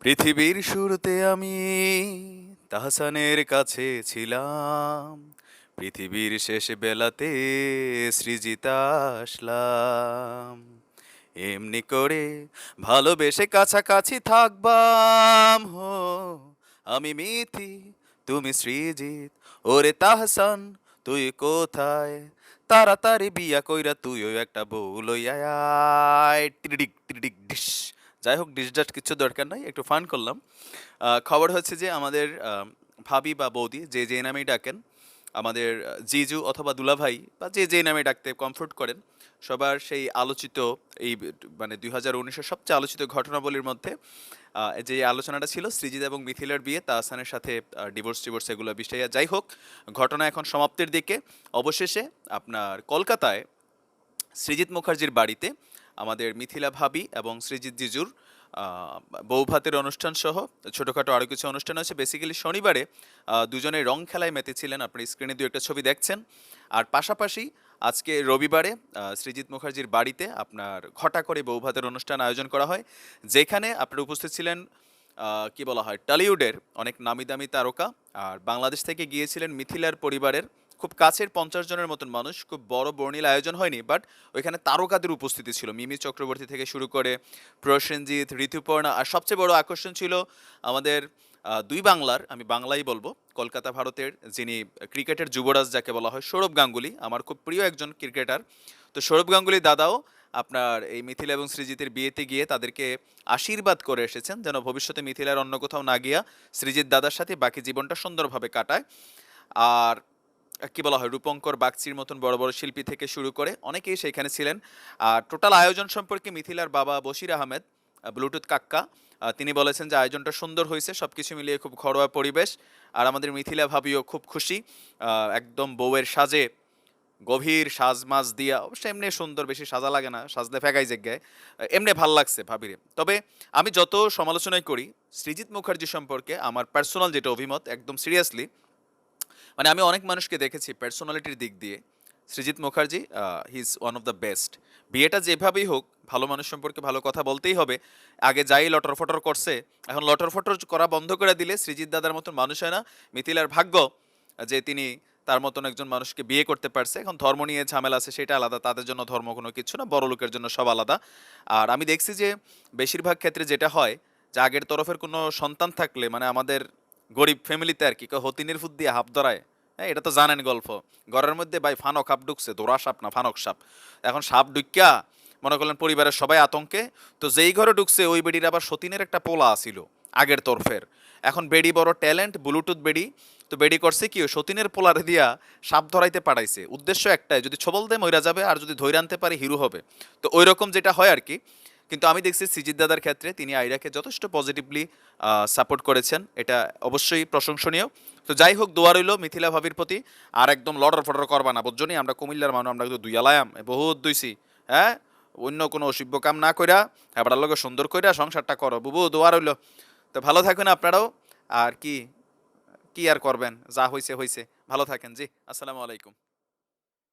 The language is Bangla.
পৃথিবীর শুরুতে আমি তাহসানের কাছে ছিলাম। পৃথিবীর শেষ বেলাতে সৃজিতা আসলাম। এমনি করে ভালোবেসে কাছাকাছি থাকবাম হো। আমি মিথি, তুমি সৃজিত, ওরে তাহসান, তুই কোথায়? তাড়াতাড়ি বিয়া কইরা তুইও একটা বউ লইয়া টিডিক ডিস যাই হোক ডিস ডাস কিছু দরকার নাই, একটু ফান করলাম। খবর হচ্ছে যে আমাদের ভাবি বা বৌদি, যে যে নামেই ডাকেন, আমাদের জিজু অথবা দুলাভাই বা যে যে নামে ডাকতে কমফোর্ট করেন, সবার সেই আলোচিত এই মানে দুই হাজার উনিশের সবচেয়ে আলোচিত ঘটনাবলীর মধ্যে যে আলোচনাটা ছিল, সৃজিত এবং মিথিলার বিয়ে তাহসানের সাথে ডিভোর্স টিভোর্স এগুলো বিষয়ে। যাই হোক, ঘটনা এখন সমাপ্তির দিকে। অবশেষে আপনার কলকাতায় সৃজিত মুখার্জির বাড়িতে আমাদের মিথিলা ভাবি এবং সৃজিত জিজুর বৌভাতের অনুষ্ঠান সহ ছোটোখাটো আরও কিছু অনুষ্ঠান আছে। বেসিক্যালি শনিবারে দুজনে রং খেলায় মেতেছিলেন। আপনি স্ক্রিনে দু একটা ছবি দেখছেন। আর পাশাপাশি আজকে রবিবারে সৃজিত মুখার্জির বাড়িতে আপনার ঘটা করে বৌভাতের অনুষ্ঠান আয়োজন করা হয়। যেখানে আপনার উপস্থিত ছিলেন কি বলা হয়, টলিউডের অনেক নামি দামি তারকা। আর বাংলাদেশ থেকে গিয়েছিলেন মিথিলার পরিবারের খুব কাছের পঞ্চাশ জনের মতন মানুষ, খুব বড় বর্ণিল আয়োজন হয়নি বাট ওইখানে তারকাদের উপস্থিতি ছিল। মিমি চক্রবর্তী থেকে শুরু করে প্রসেনজিৎ, ঋতুপর্ণা, আর সবচেয়ে বড় আকর্ষণ ছিল আমাদের দুই বাংলার, আমি বাংলাই বলব, কলকাতা ভারতের যিনি ক্রিকেটের যুবরাজ যাকে বলা হয়, সৌরভ গাঙ্গুলি, আমার খুব প্রিয় একজন ক্রিকেটার। তো সৌরভ গাঙ্গুলি দাদাও আপনার এই মিথিলা এবং সৃজিতের বিয়েতে গিয়ে তাদেরকে আশীর্বাদ করে এসেছেন, যেন ভবিষ্যতে মিথিলার অন্য কোথাও না গিয়া সৃজিত দাদার সাথে বাকি জীবনটা সুন্দরভাবে কাটায়। আর কি বলা হয়, রূপঙ্কর বাগচির মতন বড় বড় শিল্পী থেকে শুরু করে অনেকেই সেখানে ছিলেন। আর টোটাল আয়োজন সম্পর্কে মিথিলার বাবা বশির আহমেদ ব্লুটুথ কাক্কা তিনি বলেছেন যে আয়োজনটা সুন্দর হয়েছে সব কিছু মিলিয়ে খুব ঘরোয়া পরিবেশ। আর আমাদের মিথিলা ভাবিও খুব খুশি একদম বউয়ের সাজে গভীর সাজ মাজ দিয়া, অবশ্য এমনি সুন্দর, বেশি সাজা লাগে না, সাজলে ফেকাই জায়গায় এমনি ভালো লাগছে ভাবিরে। তবে আমি যত সমালোচনাই করি, সৃজিত মুখার্জি সম্পর্কে আমার পার্সোনাল যেটা অভিমত, একদম সিরিয়াসলি মানে আমি অনেক মানুষকে দেখেছি পার্সোনালিটির দিক দিয়ে। Srijit Mukherjee he is one of the best বিয়েটা যেভাবেই হোক, ভালো মানুষ সম্পর্কে ভালো কথা বলতেই হবে। আগে যাই লটর ফটর করছে, এখন লটর ফটর করা বন্ধ করে দিলে সৃজিত দাদার মতন মানুষ হয় না। মিথিলার ভাগ্য যে তিনি তার মতন একজন মানুষকে বিয়ে করতে পারছে। এখন ধর্ম নিয়ে ঝামেলা আছে, সেটা আলাদা, তাদের জন্য ধর্ম কোনো কিছু না, বড় লোকের জন্য সব আলাদা। আর আমি দেখছি যে, বেশিরভাগ ক্ষেত্রে যেটা হয়, যে আগের তরফের কোনো সন্তান থাকলে মানে আমাদের গরিব ফ্যামিলিতে আর কি হতিনের ফুট দিয়ে হাফ ধরায়। হ্যাঁ এটা তো জানেন গল্প। ঘরের মধ্যে ভাই ফানক সাপ ঢুকছে দোরা সাপ না, ফানক সাপ। এখন সাপ ঢুকিয়া মনে করলেন পরিবারের সবাই আতঙ্কে। তো যেই ঘরে ঢুকছে, ওই বেডির আবার সতীনের একটা পোলা আসিল আগের তরফের। এখন বেডি বড় ট্যালেন্ট, ব্লুটুথ বেডি। তো বেডি করছে কি সতীনের পোলারে দিয়া সাপ ধরাইতে পাঠাইছে। উদ্দেশ্য একটাই, যদি ছবল দেয় মইরা যাবে, আর যদি ধৈর্য আনতে পারে, হিরু হবে। তো ওই রকম যেটা হয় আর কি কিন্তু আমি দেখছি সিজিত দাদার ক্ষেত্রে তিনি আইরাকে যথেষ্ট পজিটিভলি সাপোর্ট করেছেন। এটা অবশ্যই প্রশংসনীয়। তো যাই হোক, দোয়া রইল মিথিলা ভাবির প্রতি। আর একদম লড়র ফটর করবা না বুঝজনি আমরা কুমিল্লার মানুষ, আমরা কিন্তু দুইয়ালায়াম বহুত দুইছি হ্যাঁ? অন্য কোনো অসভ্য কাম না কইরা হেবড়ার লগে সুন্দর কইরা সংসারটা করো, বুবু, দোয়া রইল। তো ভালো থাকুন আপনারাও। আর কি কি আর করবেন? যা হয়েছে হয়েছে ভালো থাকেন, জি। আসসালামু আলাইকুম।